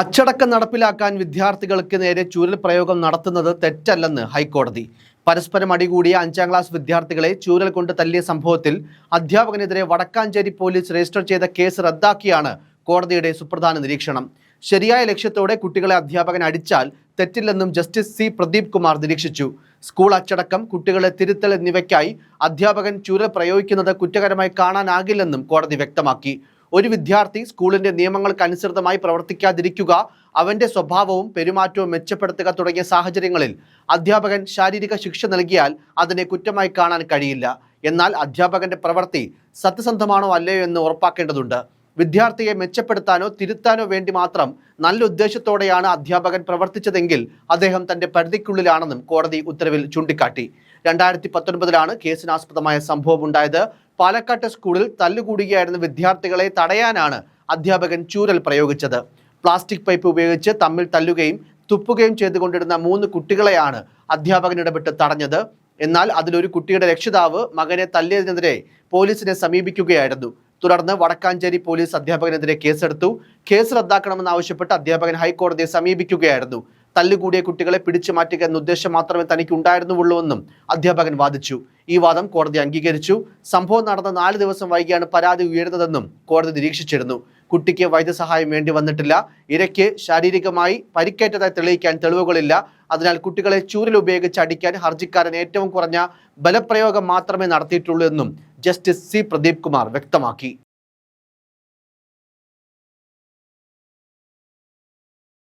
അച്ചടക്കം നടപ്പിലാക്കാൻ വിദ്യാർത്ഥികൾക്ക് നേരെ ചൂരൽ പ്രയോഗം നടത്തുന്നത് തെറ്റല്ലെന്ന് ഹൈക്കോടതി. പരസ്പരം അടികൂടിയ അഞ്ചാം ക്ലാസ് വിദ്യാർത്ഥികളെ ചൂരൽ കൊണ്ട് തല്ലിയ സംഭവത്തിൽ അധ്യാപകനെതിരെ വടക്കാഞ്ചേരി പോലീസ് രജിസ്റ്റർ ചെയ്ത കേസ് റദ്ദാക്കിയാണ് കോടതിയുടെ സുപ്രധാന നിരീക്ഷണം. ശരിയായ ലക്ഷ്യത്തോടെ കുട്ടികളെ അധ്യാപകൻ അടിച്ചാൽ തെറ്റില്ലെന്നും ജസ്റ്റിസ് സി പ്രദീപ് കുമാർ നിരീക്ഷിച്ചു. സ്കൂൾ അച്ചടക്കം കുട്ടികളെ തിരുത്തൽ എന്നിവയ്ക്കായി അധ്യാപകൻ ചൂരൽ പ്രയോഗിക്കുന്നത് കുറ്റകരമായി കാണാനാകില്ലെന്നും കോടതി വ്യക്തമാക്കി. ഒരു വിദ്യാർത്ഥി സ്കൂളിന്റെ നിയമങ്ങൾക്കനുസൃതമായി പ്രവർത്തിക്കാതിരിക്കുക അവന്റെ സ്വഭാവവും പെരുമാറ്റവും മെച്ചപ്പെടുത്തുക തുടങ്ങിയ സാഹചര്യങ്ങളിൽ അധ്യാപകൻ ശാരീരിക ശിക്ഷ നൽകിയാൽ അതിനെ കുറ്റമായി കാണാൻ കഴിയില്ല. എന്നാൽ അധ്യാപകന്റെ പ്രവൃത്തി സത്യസന്ധമാണോ അല്ലയോ എന്ന് ഉറപ്പാക്കേണ്ടതുണ്ട്. വിദ്യാർത്ഥിയെ മെച്ചപ്പെടുത്താനോ തിരുത്താനോ വേണ്ടി മാത്രം നല്ല ഉദ്ദേശത്തോടെയാണ് അധ്യാപകൻ പ്രവർത്തിച്ചതെങ്കിൽ അദ്ദേഹം തന്റെ പരിധിക്കുള്ളിലാണെന്നും കോടതി ഉത്തരവിൽ ചൂണ്ടിക്കാട്ടി. രണ്ടായിരത്തി പത്തൊൻപതിലാണ് കേസിനാസ്പദമായ സംഭവം ഉണ്ടായത് പാലക്കാട്ടെ സ്കൂളിൽ തല്ലുകൂടുകയായിരുന്ന വിദ്യാർത്ഥികളെ തടയാനാണ് അധ്യാപകൻ ചൂരൽ പ്രയോഗിച്ചത്. പ്ലാസ്റ്റിക് പൈപ്പ് ഉപയോഗിച്ച് തമ്മിൽ തല്ലുകയും തുപ്പുകയും ചെയ്തുകൊണ്ടിരുന്ന മൂന്ന് കുട്ടികളെയാണ് അധ്യാപകൻ ഇടപെട്ട് തടഞ്ഞത്. എന്നാൽ അതിലൊരു കുട്ടിയുടെ രക്ഷിതാവ് മകനെ തല്ലിയതിനെതിരെ പോലീസിനെ സമീപിക്കുകയായിരുന്നു. തുടർന്ന് വടക്കാഞ്ചേരി പോലീസ് അധ്യാപകനെതിരെ കേസെടുത്തു. കേസ് റദ്ദാക്കണമെന്നാവശ്യപ്പെട്ട് അധ്യാപകൻ ഹൈക്കോടതിയെ സമീപിക്കുകയായിരുന്നു. തല്ലുകൂടിയ കുട്ടികളെ പിടിച്ചു മാറ്റുക എന്ന ഉദ്ദേശം മാത്രമേ തനിക്ക് ഉണ്ടായിരുന്നുള്ളൂവെന്നും അധ്യാപകൻ വാദിച്ചു. ഈ വാദം കോടതി അംഗീകരിച്ചു. സംഭവം നടന്ന നാല് ദിവസം വൈകിയാണ് പരാതി ഉയർന്നതെന്നും കോടതി നിരീക്ഷിച്ചിരുന്നു. കുട്ടിക്ക് വൈദ്യസഹായം വേണ്ടി വന്നിട്ടില്ല. ഇരയ്ക്ക് ശാരീരികമായി പരിക്കേറ്റതായി തെളിയിക്കാൻ തെളിവുകളില്ല. അതിനാൽ കുട്ടികളെ ചൂരൽ ഉപയോഗിച്ച് അടിക്കാൻ ഹർജിക്കാരൻ ഏറ്റവും കുറഞ്ഞ ബലപ്രയോഗം മാത്രമേ നടത്തിയിട്ടുള്ളൂ എന്നും ജസ്റ്റിസ് സി പ്രദീപ് കുമാർ വ്യക്തമാക്കി.